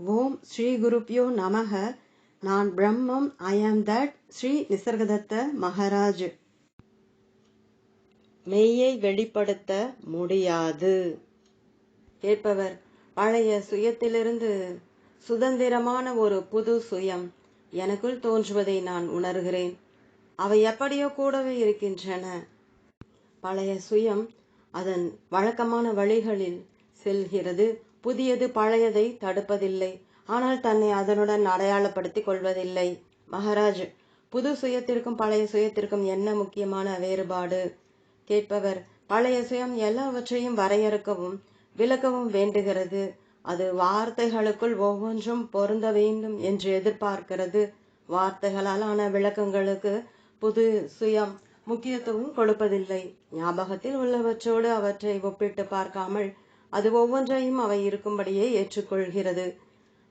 ஓம் ஸ்ரீ குருப்யோ நமக நான் பிரம்மம் I am that Sri Nisargadatta Maharaj. மெய்யை வெளிப்படுத்த முடியாது. கேட்பவர் பழைய சுயத்திலிருந்து சுதந்திரமான ஒரு புது சுயம் எனக்குள் தோன்றுவதை நான் உணர்கிறேன். அவை எப்படியோ கூடவே இருக்கின்றன. பழைய சுயம் அதன் வழக்கமான வழிகளில் செல்கிறது. புதியது பழையதை தடுப்பதில்லை. ஆனால் தன்னை அதனுடன் அடையாளப்படுத்திக் கொள்வதில்லை. மகாராஜ் புது சுயத்திற்கும் பழைய சுயத்திற்கும் என்ன முக்கியமான வேறுபாடு? கேட்பவர் பழைய சுயம் எல்லாவற்றையும் வரையறுக்கவும் விளக்கவும் வேண்டுகிறது. அது வார்த்தைகளுக்குள் ஒவ்வொன்றும் பொருந்த வேண்டும் என்று எதிர்பார்க்கிறது. வார்த்தைகளால் ஆன விளக்கங்களுக்கு புது சுயம் முக்கியத்துவம் கொடுப்பதில்லை. ஞாபகத்தில் உள்ளவற்றோடு அவற்றை ஒப்பிட்டு பார்க்காமல் அது ஒவ்வொன்றையும் அவை இருக்கும்படியே ஏற்றுக்கொள்கிறது.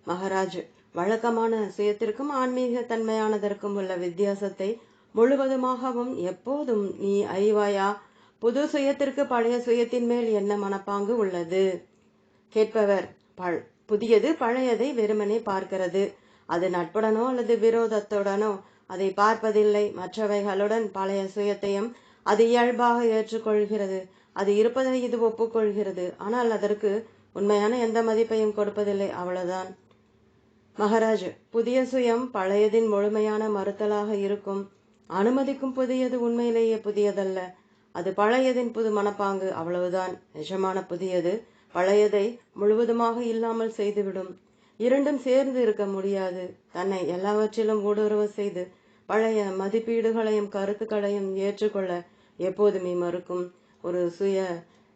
மகாராஜ் வழக்கமான சுயத்திற்கும் ஆன்மீக தன்மையானதற்கும் உள்ள வித்தியாசத்தை முழுவதுமாகவும் எப்போதும் நீ அறிவாயா? புது சுயத்திற்கு பழைய சுயத்தின் மேல் என்ன மனப்பாங்கு உள்ளது? கேட்பவர் பழ் புதியது பழையதை வெறுமனே பார்க்கிறது. அது நட்புடனோ அல்லது விரோதத்துடனோ அதை பார்ப்பதில்லை. மற்றவைகளுடன் பழைய சுயத்தையும் அது இயல்பாக ஏற்றுக்கொள்கிறது. அது இருப்பதை இது ஒப்புக்கொள்கிறது. ஆனால் அதற்கு உண்மையான எந்த மதிப்பையும் கொடுப்பதில்லை. அவ்வளவுதான். மகாராஜ் புதிய சுயம் பழையதின் முழுமையான மறுத்தலாக இருக்கும். அனுமதிக்கும் புதியது உண்மையிலேயே புதியதல்ல. அது பழையதின் புது மனப்பாங்கு. அவ்வளவுதான். நிஜமான புதியது பழையதை முழுவதுமாக இல்லாமல் செய்துவிடும். இரண்டும் சேர்ந்து இருக்க முடியாது. தன்னை எல்லாவற்றிலும் ஊடுருவ செய்து பழைய மதிப்பீடுகளையும் கருத்துக்களையும் ஏற்றுக்கொள்ள எப்போதுமே மறுக்கும். ஒரு சுய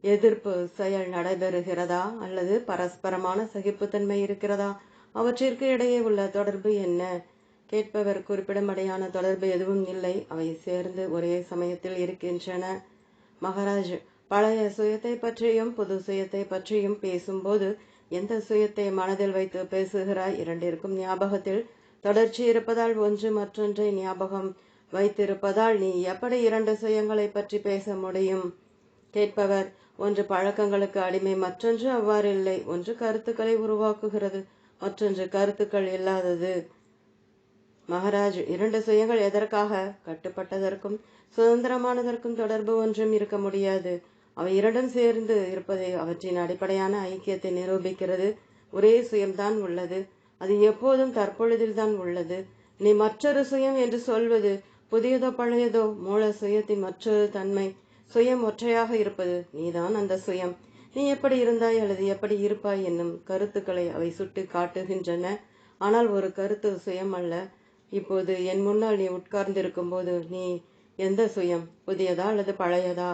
எதிர்ப்பு செயல் நடைபெறுகிறதா? அல்லது பரஸ்பரமான சகிப்புத்தன்மை இருக்கிறதா? அவற்றிற்கு இடையே உள்ள தொடர்பு என்ன? கேட்பவர் குறிப்பிடும்படியான தொடர்பு எதுவும் இல்லை. அவை சேர்ந்து ஒரே சமயத்தில் இருக்கின்றன. மகாராஜ் பழைய சுயத்தை பற்றியும் புது சுயத்தை பற்றியும் பேசும்போது எந்த சுயத்தை மனதில் வைத்து பேசுகிறாய்? இரண்டிற்கும் ஞாபகத்தில் தொடர்ச்சி இருப்பதால் ஒன்று மற்றொன்றை ஞாபகம் வைத்திருப்பதால் நீ எப்படி இரண்டு சுயங்களை பற்றி பேச முடியும்? கேட்பவர். ஒன்று பழக்கங்களுக்கு அடிமை மற்றொன்று அவ்வாறு இல்லை ஒன்று கருத்துக்களை உருவாக்குகிறது மற்றொன்று கருத்துக்கள் இல்லாதது. மகாராஜ் இரண்டு சுயங்கள் எதற்காக? கட்டுப்பட்டதற்கும் சுதந்திரமானதற்கும் தொடர்பு ஒன்றும் இருக்க முடியாது. அவை இரண்டும் சேர்ந்து இருப்பதை அவற்றின் அடிப்படையான ஐக்கியத்தை நிரூபிக்கிறது. ஒரே சுயம்தான் உள்ளது. அது எப்போதும் தற்பொழுதில் தான் உள்ளது. நீ மற்றொரு சுயம் என்று சொல்வது புதியதோ பழையதோ மூல சுயத்தின் மற்றொரு தன்மை. சுயம் ஒற்றையாக இருப்பது நீதான் அந்த சுயம். நீ எப்படி இருந்தாய் அல்லது எப்படி இருப்பாய் என்னும் கருத்துக்களை அவை சுட்டு காட்டுகின்றன. ஆனால் ஒரு கருத்து சுயம் அல்ல. இப்போது என் முன்னால் நீ உட்கார்ந்திருக்கும் போது நீ எந்த சுயம்? புதியதா அல்லது பழையதா?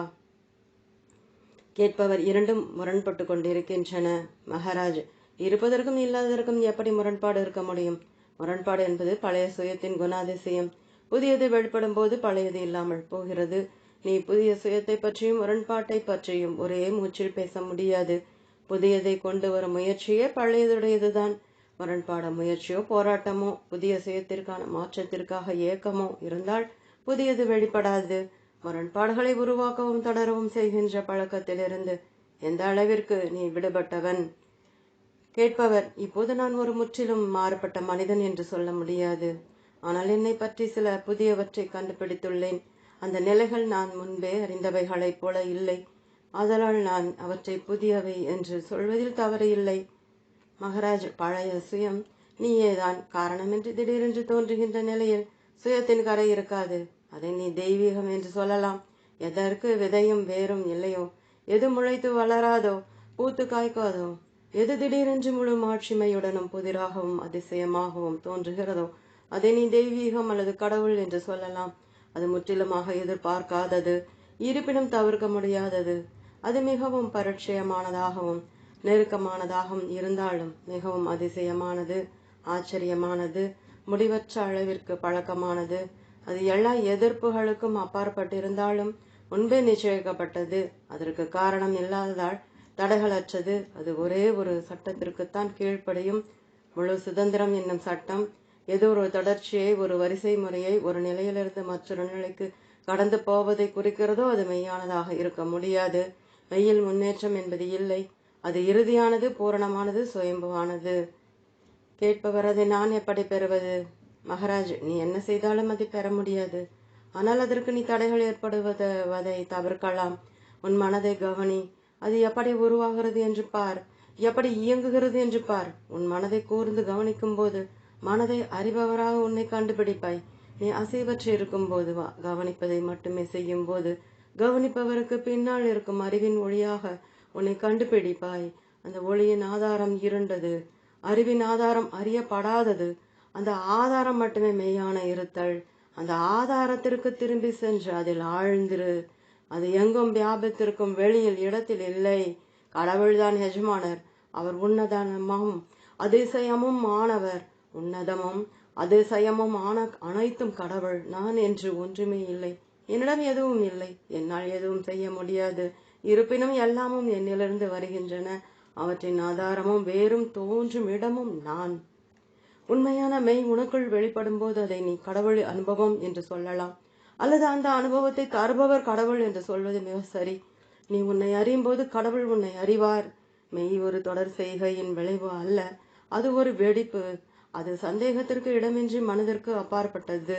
கேட்பவர் இரண்டும் முரண்பட்டு கொண்டிருக்கின்றன. மகாராஜ் இருப்பதற்கும் இல்லாததற்கும் எப்படி முரண்பாடு இருக்க முடியும்? முரண்பாடு என்பது பழைய சுயத்தின் குணாதிசயம். புதியது வெளிப்படும் போது பழையது இல்லாமல் போகிறது. நீ புதிய சுயத்தை பற்றியும் முரண்பாட்டை பற்றியும் ஒரே மூச்சில் பேச முடியாது. புதியதை கொண்டு வரும் முயற்சியே பழையதுடையதுதான். முரண்பாட முயற்சியோ போராட்டமோ புதிய சுயத்திற்கான மாற்றத்திற்காக ஏக்கமோ இருந்தால் புதியது வெளிப்படாது. முரண்பாடுகளை உருவாக்கவும் தொடரவும் செய்கின்ற பழக்கத்திலிருந்து எந்த அளவிற்கு நீ விடுபட்டவன்? கேட்பவர் இப்போது நான் ஒரு முற்றிலும் மாறுபட்ட மனிதன் என்று சொல்ல முடியாது. ஆனால் என்னை பற்றி சில புதியவற்றை கண்டுபிடித்துள்ளேன். அந்த நிலைகள் நான் முன்பே அறிந்தவைகளைப் போல இல்லை. ஆதலால் நான் அவற்றை புதியவை என்று சொல்வதில் தவறு இல்லை. மகாராஜ் பழைய சுயம் நீயேதான் காரணமின்றி திடீரென்று தோன்றுகின்ற நிலையில் சுயத்தின் கரை இருக்காது. அதை நீ தெய்வீகம் என்று சொல்லலாம். எதற்கு விதையும் வேறும் இல்லையோ? எது முளைத்து வளராதோ? பூத்து காய்க்காதோ? எது திடீரென்று முழு மாட்சிமையுடனும் புதிராகவும் அதிசயமாகவும் தோன்றுகிறதோ? அதை நீ தெய்வீகம் அல்லது கடவுள் என்று சொல்லலாம். அது முற்றிலுமாக எதிர்பார்க்காதது இருப்பினும் தவிர்க்க முடியாதது. அது மிகவும் பரிட்சயமானதாகவும் நெருக்கமானதாகவும் இருந்தாலும் மிகவும் அதிசயமானது ஆச்சரியமானது முடிவற்ற அளவிற்கு பழக்கமானது. அது எல்லா எதிர்ப்புகளுக்கும் அப்பாற்பட்டிருந்தாலும் முன்பே நிச்சயிக்கப்பட்டது. அதற்கு காரணம் இல்லாததால் தடைகளற்றது. அது ஒரே ஒரு சட்டத்திற்குத்தான் கீழ்ப்படியும் முழு சுதந்திரம் என்னும் சட்டம் ஏதோ ஒரு தொடர்ச்சியை ஒரு வரிசை முறையை ஒரு நிலையிலிருந்து மற்றொரு நிலைக்கு கடந்து போவதை குறிக்கிறதோ அது மெய்யானதாக இருக்க முடியாது. மெய்யில் முன்னேற்றம் என்பது இல்லை. அது இறுதியானது பூரணமானது சுயம்புவானது. கேட்பவர் அதை நான் எப்படி பெறுவது? மகாராஜ் நீ என்ன செய்தாலும் அதை பெற முடியாது. ஆனால் அதற்கு நீ தடைகள் ஏற்படுவதை தவிர்க்கலாம். உன் மனதை கவனி. அது எப்படி உருவாகிறது என்று பார். எப்படி இயங்குகிறது என்று பார். உன் மனதை கூர்ந்து கவனிக்கும் போது மனதை அறிபவராக உன்னை கண்டுபிடிப்பாய். நீ அசைவற்று இருக்கும் போது வா. கவனிப்பதை மட்டுமே செய்யும் போது கவனிப்பவருக்கு பின்னால் இருக்கும் அறிவின் ஒளியாக உன்னை கண்டுபிடிப்பாய். அந்த ஒளியின் ஆதாரம் இருண்டது. அறிவின் ஆதாரம் அறியப்படாதது. அந்த ஆதாரம் மட்டுமே மெய்யான இருத்தல். அந்த ஆதாரத்திற்கு திரும்பி சென்று அதில் ஆழ்ந்திரு. அது எங்கும் வியாபித்திருக்கும் வெளியில் இடத்தில் இல்லை. கடவுள்தான் எஜமானர் அவர் உன்னதானமாகவும் அதிசயமும் மாணவர் உன்னதமும் அதிசயமும் ஆன அனைத்தும் கடவுள். நான் என்று ஒன்றுமே இல்லை. என்னிடம் எதுவும் இல்லை. என்னால் எதுவும் செய்ய முடியாது. இருப்பினும் எல்லாமும் என்னிலிருந்து வருகின்றன. அவற்றின் ஆதாரமும் வேறும் தோன்றும் இடமும் நான். உண்மையான மெய் உனக்குள் வெளிப்படும் போது அதை நீ கடவுள் அனுபவம் என்று சொல்லலாம். அல்லது அந்த அனுபவத்தை தருபவர் கடவுள் என்று சொல்வது மிக சரி. நீ உன்னை அறியும் போது கடவுள் உன்னை அறிவார். மெய் ஒரு தொடர் செய்கையின் விளைவு அல்ல. அது ஒரு வெடிப்பு. அது சந்தேகத்திற்கு இடமின்றி மனதிற்கு அப்பாற்பட்டது.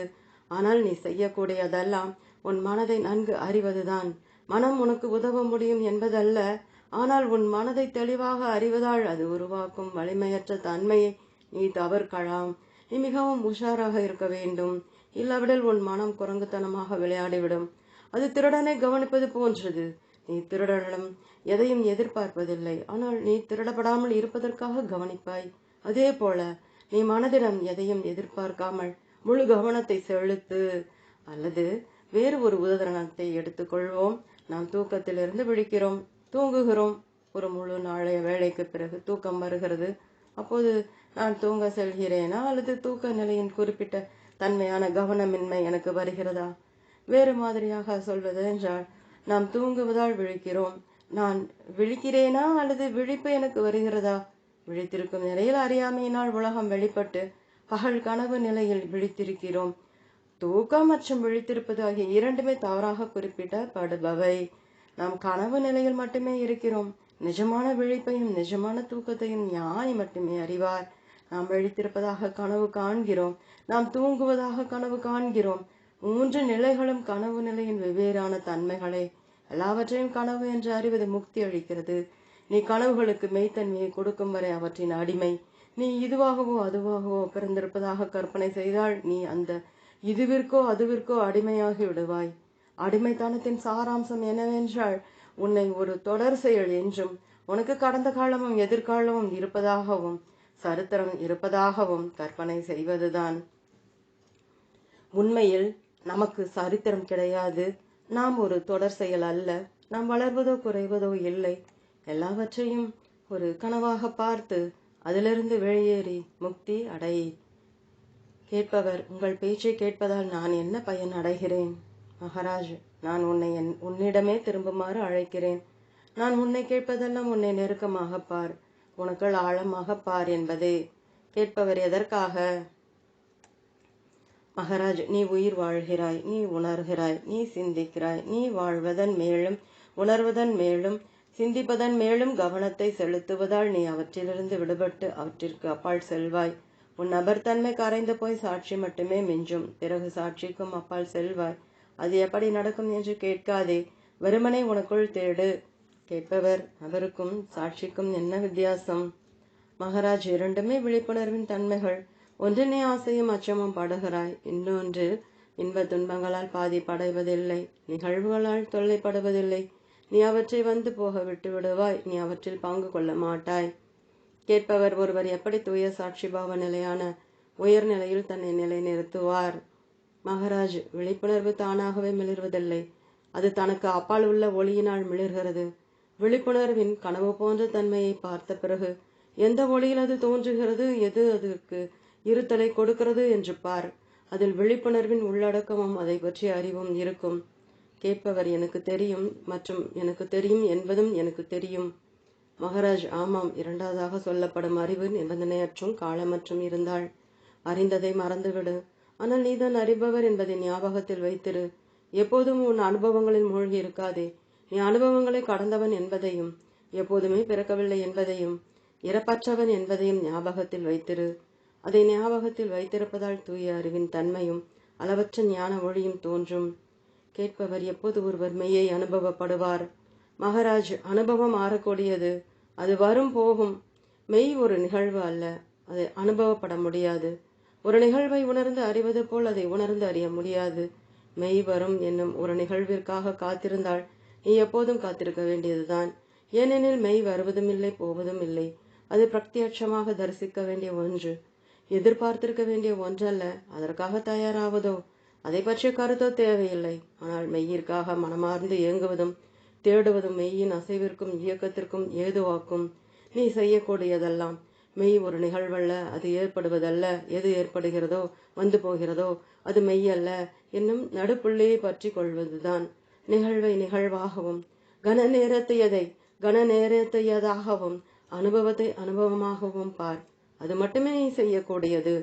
ஆனால் நீ செய்யக்கூடியதெல்லாம் உன் மனதை நன்கு அறிவதுதான். மனம் உனக்கு உதவ முடியும் என்பதல்ல. ஆனால் உன் மனதை தெளிவாக அறிவதால் அது உருவாக்கும் வலிமையற்ற தன்மையை நீ தவிர்க்கலாம். நீ மிகவும் உஷாராக இருக்க வேண்டும். இல்லாவிடில் உன் மனம் குரங்குத்தனமாக விளையாடிவிடும். அது திருடனை கவனிப்பது போன்றது. நீ திருடனிடம் எதையும் எதிர்பார்ப்பதில்லை. ஆனால் நீ திருடப்படாமல் இருப்பதற்காக கவனிப்பாய். அதே போல நீ மனதிடம் எதையும் எதிர்பார்க்காமல் முழு கவனத்தை செலுத்து அல்லது வேறு ஒரு உதாரணத்தை எடுத்துக்கொள்வோம். நாம் தூக்கத்திலிருந்து விழிக்கிறோம் தூங்குகிறோம். ஒரு முழு நாளைய வேலைக்கு பிறகு தூக்கம் வருகிறது. அப்போது நான் தூங்க செல்கிறேனா அல்லது தூக்க நிலையின் குறிப்பிட்ட தன்மையான கவனமின்மை எனக்கு வருகிறதா? வேறு மாதிரியாக சொல்வது என்றால் நாம் தூங்குவதால் விழிக்கிறோம். நான் விழிக்கிறேனா அல்லது விழிப்பு எனக்கு வருகிறதா? விழித்திருக்கும் நிலையில் அறியாமையினால் உலகம் வெளிப்பட்டு பகல் கனவு நிலையில் விழித்திருக்கிறோம். தூக்கம் மற்றும் விழித்திருப்பது ஆகிய இரண்டுமே தவறாக குறிப்பிடப்படுபவை. நாம் கனவு நிலையில் மட்டுமே இருக்கிறோம். நிஜமான விழிப்பையும் நிஜமான தூக்கத்தையும் ஞானி மட்டுமே அறிவார். நாம் விழித்திருப்பதாக கனவு காண்கிறோம். நாம் தூங்குவதாக கனவு காண்கிறோம். மூன்று நிலைகளும் கனவு நிலையின் வெவ்வேறான தன்மைகளை. எல்லாவற்றையும் கனவு என்று அறிவது முக்தி அளிக்கிறது. நீ கனவுகளுக்கு மெய்த்தன்மையை கொடுக்கும் வரை அவற்றின் அடிமை. நீ இதுவாகவோ அதுவாகவோ பிறந்திருப்பதாக கற்பனை செய்தால் நீ அந்த இதுவிற்கோ அதுவிற்கோ அடிமையாகி விடுவாய். அடிமைத்தனத்தின் சாராம்சம் என்னவென்றால் உன்னை ஒரு தொடர் செயல் என்றும் உனக்கு கடந்த காலமும் எதிர்காலமும் இருப்பதாகவும் சரித்திரம் இருப்பதாகவும் கற்பனை செய்வதுதான். உண்மையில் நமக்கு சரித்திரம் கிடையாது. நாம் ஒரு தொடர் செயல் அல்ல. நாம் வளர்வதோ குறைவதோ இல்லை. எல்லாவற்றையும் ஒரு கனவாக பார்த்து அதிலிருந்து வெளியேறி முக்தி அடை. கேட்பவர் உங்கள் பேச்சை கேட்பதால் நான் என்ன பயன் அடைகிறேன்? மகாராஜ் நான் உன்னை என் உன்னிடமே திரும்புமாறு அழைக்கிறேன். நான் உன்னை கேட்பதெல்லாம் உன்னை நெருக்கமாக பார். உனக்குள் ஆழமாக பார் என்பதே. கேட்பவர் எதற்காக? மகாராஜ் நீ உயிர் வாழ்கிறாய் நீ உணர்கிறாய் நீ சிந்திக்கிறாய் நீ வாழ்வதன் மேலும் உணர்வதன் மேலும் சிந்திப்பதன் மேலும் கவனத்தை செலுத்துவதால் நீ அவற்றிலிருந்து விடுபட்டு அவற்றிற்கு அப்பால் செல்வாய். உன் நபர்தன்மை கரைந்து போய் சாட்சி மட்டுமே மிஞ்சும். பிறகு சாட்சிக்கும் அப்பால் செல்வாய். அது எப்படி நடக்கும் என்று கேட்காதே. வெறுமனை உனக்குள் தேடு. கேட்பவர் அவருக்கும் சாட்சிக்கும் என்ன வித்தியாசம்? மகாராஜ் இரண்டுமே விழிப்புணர்வின் தன்மைகள். ஒன்றினை ஆசையும் அச்சமும் படுகிறாய். இன்னொன்று இன்ப துன்பங்களால் பாதிப்படைவதில்லை. நிகழ்வுகளால் தொல்லைப்படுவதில்லை. நீ அவற்றை வந்து போக விட்டு விடுவாய். நீ அவற்றில் பங்கு கொள்ள மாட்டாய். கேட்பவர் ஒருவர் எப்படி தூய சாட்சிபாவ நிலையான உயர்நிலையில் தன்னை நிலைநிறுத்துவார்? மகாராஜ் விழிப்புணர்வு தானாகவே மிளிர்வதில்லை. அது தனக்கு அப்பால் உள்ள ஒளியினால் மிளிர்கிறது. விழிப்புணர்வின் கனவு போன்ற தன்மையை பார்த்த பிறகு எந்த ஒளியில் அது தோன்றுகிறது? எது அதற்கு இருத்தலை கொடுக்கிறது? என்று பார். அதில் விழிப்புணர்வின் உள்ளடக்கமும் அதை பற்றிய அறிவும் இருக்கும். கேட்பவர் எனக்கு தெரியும் மற்றும் எனக்கு தெரியும் என்பதும் எனக்கு தெரியும். மகாராஜ் ஆமாம் இரண்டாவதாக சொல்லப்படும் அறிவு நிபந்தனையற்றும் காலமற்றும் இருந்தால் அறிந்ததை மறந்துவிடு. ஆனால் நீதான் அறிபவர் என்பதை ஞாபகத்தில் வைத்திரு. எப்போதும் உன் அனுபவங்களில் மூழ்கி இருக்காதே. நீ அனுபவங்களை கடந்தவன் என்பதையும் எப்போதுமே பிறக்கவில்லை என்பதையும் இறப்பற்றவன் என்பதையும் ஞாபகத்தில் வைத்திரு. அதை ஞாபகத்தில் வைத்திருப்பதால் தூய அறிவின் தன்மையும் அளவற்ற ஞான ஒளியும் தோன்றும். கேட்பவர் எப்போது ஒருவர் மெய்யை அனுபவப்படுவார்? மகாராஜ் அனுபவம் மாறக்கூடியது அது வரும் போகும். மெய் ஒரு நிகழ்வு அல்ல. அது அனுபவப்பட முடியாது. ஒரு நிகழ்வை உணர்ந்து அறிவது போல் அதை உணர்ந்து அறிய முடியாது. மெய் வரும் என்னும் ஒரு நிகழ்விற்காக காத்திருந்தால் நீ எப்போதும் காத்திருக்க வேண்டியதுதான். ஏனெனில் மெய் வருவதும் இல்லை போவதும் இல்லை. அது பிரத்யட்சமாக தரிசிக்க வேண்டிய ஒன்று. எதிர்பார்த்திருக்க வேண்டிய ஒன்றல்ல. அதற்காக தயாராவதோ? அதை பற்றிய கருத்தோ தேவையில்லை. ஆனால் மெய்யிற்காக மனமார்ந்து இயங்குவதும் தேடுவதும் மெய்யின் அசைவிற்கும் இயக்கத்திற்கும் ஏதுவாக்கும். நீ செய்யக்கூடியதெல்லாம் மெய் ஒரு நிகழ்வல்ல அது ஏற்படுவதல்ல. எது ஏற்படுகிறதோ வந்து போகிறதோ அது மெய் அல்ல என்னும் நடுப்புள்ளியை பற்றி கொள்வதுதான் நிகழ்வை நிகழ்வாகவும் கன நேரத்தையதை கன நேரத்தையதாகவும் அனுபவத்தை அனுபவமாகவும் பார். அது மட்டுமே நீ செய்யக்கூடியது.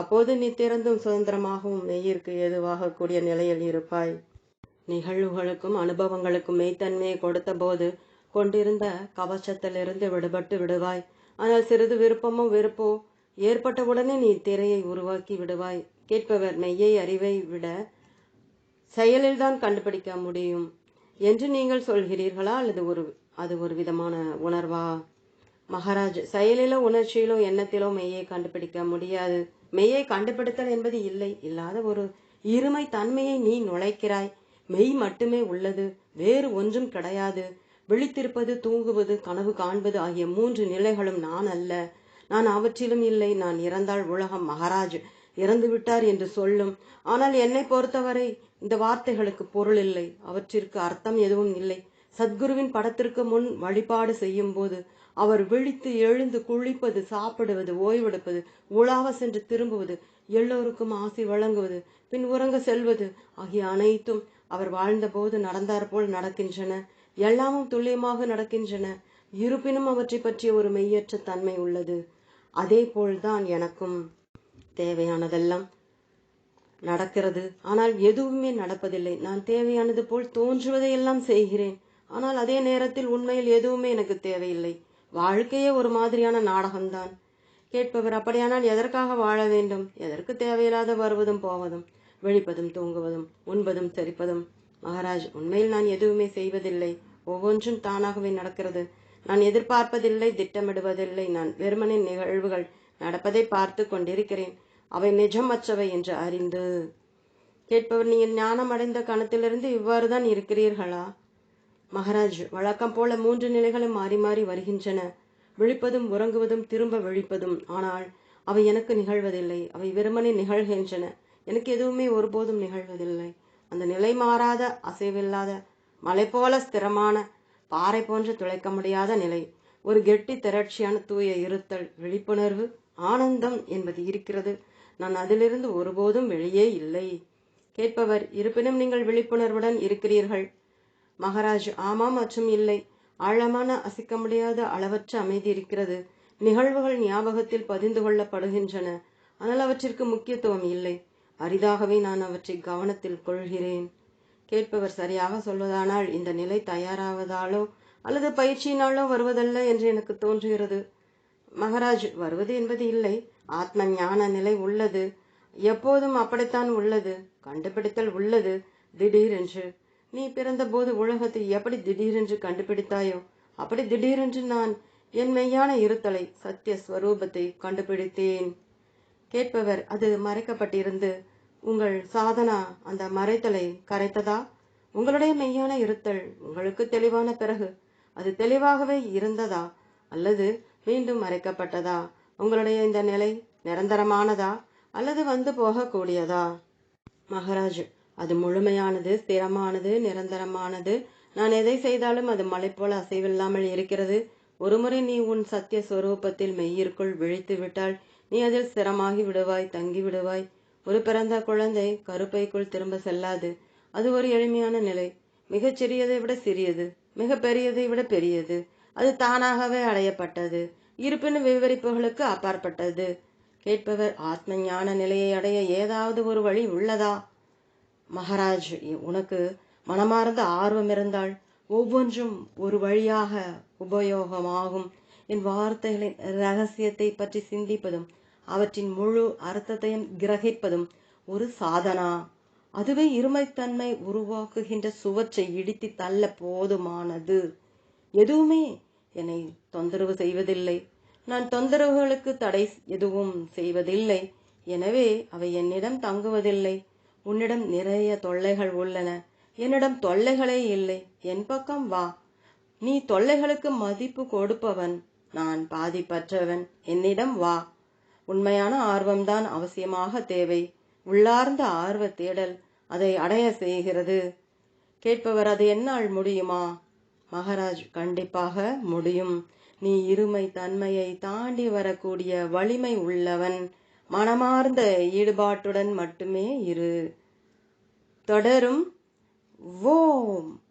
அப்போது நீ திறந்தும் சுதந்திரமாகவும் மெய்யிற்கு ஏதுவாக கூடிய நிலையில் இருப்பாய். நிகழ்வுகளுக்கும் அனுபவங்களுக்கும் மெய்த்தன்மையை கொடுத்த போது கொண்டிருந்த கவச்சத்திலிருந்து விடுபட்டு விடுவாய். ஆனால் சிறிது விருப்பமும் வெறுப்போ ஏற்பட்டவுடனே நீ திரையை உருவாக்கி விடுவாய். கேட்பவர் மெய்யை அறிவை விட செயலில்தான் கண்டுபிடிக்க முடியும் என்று நீங்கள் சொல்கிறீர்களா? அல்லது ஒரு அது ஒரு விதமான உணர்வா? மகாராஜ் செயலிலோ உணர்ச்சியிலோ எண்ணத்திலோ மெய்யை கண்டுபிடிக்க முடியாது. மெய்யை கண்டுபிடித்தல் என்பது இல்லை. இல்லாத ஒரு இருமை தன்மையை நீ நுழைக்கிறாய். மெய் மட்டுமே உள்ளது வேறு ஒன்றும் கிடையாது. விழித்திருப்பது தூங்குவது கனவு காண்பது ஆகிய மூன்று நிலைகளும் நான் அல்ல. நான் அவற்றிலும் இல்லை. நான் இறந்தால் உலகம் மகாராஜ். இறந்து விட்டார் என்று சொல்லும். ஆனால் என்னை பொறுத்தவரை இந்த வார்த்தைகளுக்கு பொருள் இல்லை. அவற்றிற்கு அர்த்தம் எதுவும் இல்லை. சத்குருவின் படத்திற்கு முன் வழிபாடு செய்யும் போது அவர் விழித்து எழுந்து குளிப்பது சாப்பிடுவது ஓய்வெடுப்பது உலாவ சென்று திரும்புவது எல்லோருக்கும் ஆசி வழங்குவது பின் உறங்க செல்வது ஆகிய அனைத்தும் அவர் வாழ்ந்தபோது நடந்தார் போல் நடக்கின்றன. எல்லாமும் துல்லியமாக நடக்கின்றன. இருப்பினும் அவற்றை பற்றிய ஒரு மெய்யற்ற தன்மை உள்ளது. அதே போல்தான் எனக்கும் தேவையானதெல்லாம் நடக்கிறது. ஆனால் எதுவுமே நடப்பதில்லை. நான் தேவையானது போல் தோன்றுவதையெல்லாம் செய்கிறேன். ஆனால் அதே நேரத்தில் உண்மையில் எதுவுமே எனக்கு தேவையில்லை. வாழ்க்கையே ஒரு மாதிரியான நாடகம்தான். கேட்பவர் அப்படியானால் எதற்காக வாழ வேண்டும்? எதற்கு தேவையில்லாத வருவதும் போவதும் விழிப்பதும் தூங்குவதும் உண்பதும் செரிப்பதும்? மகாராஜ் உண்மையில் நான் எதுவுமே செய்வதில்லை. ஒவ்வொன்றும் தானாகவே நடக்கிறது. நான் எதிர்பார்ப்பதில்லை திட்டமிடுவதில்லை. நான் வெறுமனின் நிகழ்வுகள் நடப்பதை பார்த்து கொண்டிருக்கிறேன். அவை நிஜமற்றவை என்று அறிந்து. கேட்பவர் நீங்கள் ஞானம் அடைந்த கணத்திலிருந்து இவ்வாறுதான் இருக்கிறீர்களா? மகாராஜ் வழக்கம் போல மூன்று நிலைகளும் மாறி மாறி வருகின்றன. விழிப்பதும் உறங்குவதும் திரும்ப விழிப்பதும். ஆனால் அவை எனக்கு நிகழ்வதில்லை. அவை வெறுமனே நிகழ்கின்றன. எனக்கு எதுவுமே ஒருபோதும் நிகழ்வதில்லை. அந்த நிலை மாறாத அசைவில்லாத மலை போல ஸ்திரமான பாறை போன்று துளைக்க முடியாத நிலை. ஒரு கெட்டி திரட்சியான தூய இருத்தல் விழிப்புணர்வு ஆனந்தம் என்பது இருக்கிறது. நான் அதிலிருந்து ஒருபோதும் வெளியே இல்லை. கேட்பவர் இருப்பினும் நீங்கள் விழிப்புணர்வுடன் இருக்கிறீர்கள். மகாராஜ் ஆமாம் மற்றும் இல்லை. ஆழமான அசைக்க முடியாத அளவற்ற அமைதி இருக்கிறது. நிகழ்வுகள் ஞாபகத்தில் பதிந்து கொள்ளப்படுகின்றன. ஆனால் அவற்றிற்கு முக்கியத்துவம் இல்லை. அரிதாகவே நான் அவற்றை கவனத்தில் கொள்கிறேன். கேட்பவர் சரியாக சொல்வதானால் இந்த நிலை தயாராவதாலோ அல்லது பயிற்சியினாலோ வருவதல்ல என்று எனக்கு தோன்றுகிறது. மகாராஜ் வருவது என்பது இல்லை. ஆத்ம ஞான நிலை உள்ளது. எப்போதும் அப்படித்தான் உள்ளது. கண்டுபிடித்தல் உள்ளது. திடீரென்று நீ பிறந்தபோது உலகத்தை எப்படி திடீரென்று கண்டுபிடித்தாயோ அப்படி திடீரென்று நான் என் மெய்யான இருத்தலை சத்திய ஸ்வரூபத்தை கண்டுபிடித்தேன். கேட்பவர் அது மறைக்கப்பட்டிருந்து உங்கள் சாதனா அந்த மறைத்தலை கரைத்ததா? உங்களுடைய மெய்யான இருத்தல் உங்களுக்கு தெளிவான பிறகு அது தெளிவாகவே இருந்ததா? அல்லது மீண்டும் மறைக்கப்பட்டதா? உங்களுடைய இந்த நிலை நிரந்தரமானதா? அல்லது வந்து போகக்கூடியதா? மகாராஜ் அது முழுமையானது ஸ்திரமானது நிரந்தரமானது. நான் எதை செய்தாலும் அது மலை போல அசைவில்லாமல் இருக்கிறது. ஒருமுறை நீ உன் சத்திய ஸ்வரூபத்தில் மெய்யிற்குள் விழித்து விட்டால் நீ அதில் ஸ்திரமாகி விடுவாய் தங்கி விடுவாய். ஒரு பிறந்த குழந்தை கருப்பைக்குள் திரும்ப செல்லாது. அது ஒரு எளிமையான நிலை. மிகச் சிறியதை விட சிறியது. மிக பெரியதை விட பெரியது. அது தானாகவே அடையப்பட்டது. இருப்பினும் விவரிப்புகளுக்கு அப்பாற்பட்டது. கேட்பவர் ஆத்ம ஞான நிலையை அடைய ஏதாவது ஒரு வழி உள்ளதா? மகாராஜ் உனக்கு மனமார்ந்த ஆர்வம் இருந்தால் ஒவ்வொன்றும் ஒரு வழியாக உபயோகமாகும். என் வார்த்தைகளின் ரகசியத்தை பற்றி சிந்திப்பதும் அவற்றின் முழு அர்த்தத்தையும் கிரகிப்பதும் ஒரு சாதனா. அதுவே இருமைத்தன்மை உருவாக்குகின்ற சுவற்றை இடித்து தள்ள போதுமானது. எதுவுமே என்னை தொந்தரவு செய்வதில்லை. நான் தொந்தரவுகளுக்கு தடை எதுவும் செய்வதில்லை. எனவே அவை என்னிடம் தங்குவதில்லை. உன்னிடம் நிறைய தொல்லைகள் உள்ளன. என்னிடம் தொல்லைகளே இல்லை. என் பக்கம் வா. நீ தொல்லைகளுக்கு மதிப்பு கொடுப்பவன். நான் பாதிப்பற்றவன் என்னிடம் வா. உண்மையான ஆர்வம்தான் அவசியமாக தேவை. உள்ளார்ந்த ஆர்வ தேடல் அதை அடைய செய்கிறது. கேட்பவர் அது என்னால் முடியுமா? மகாராஜ் கண்டிப்பாக முடியும். நீ இருமை தன்மையை தாண்டி வரக்கூடிய வலிமை உள்ளவன். மனமார்ந்த ஈடுபாட்டுடன் மட்டுமே இரு. தொடரும். ஓம்.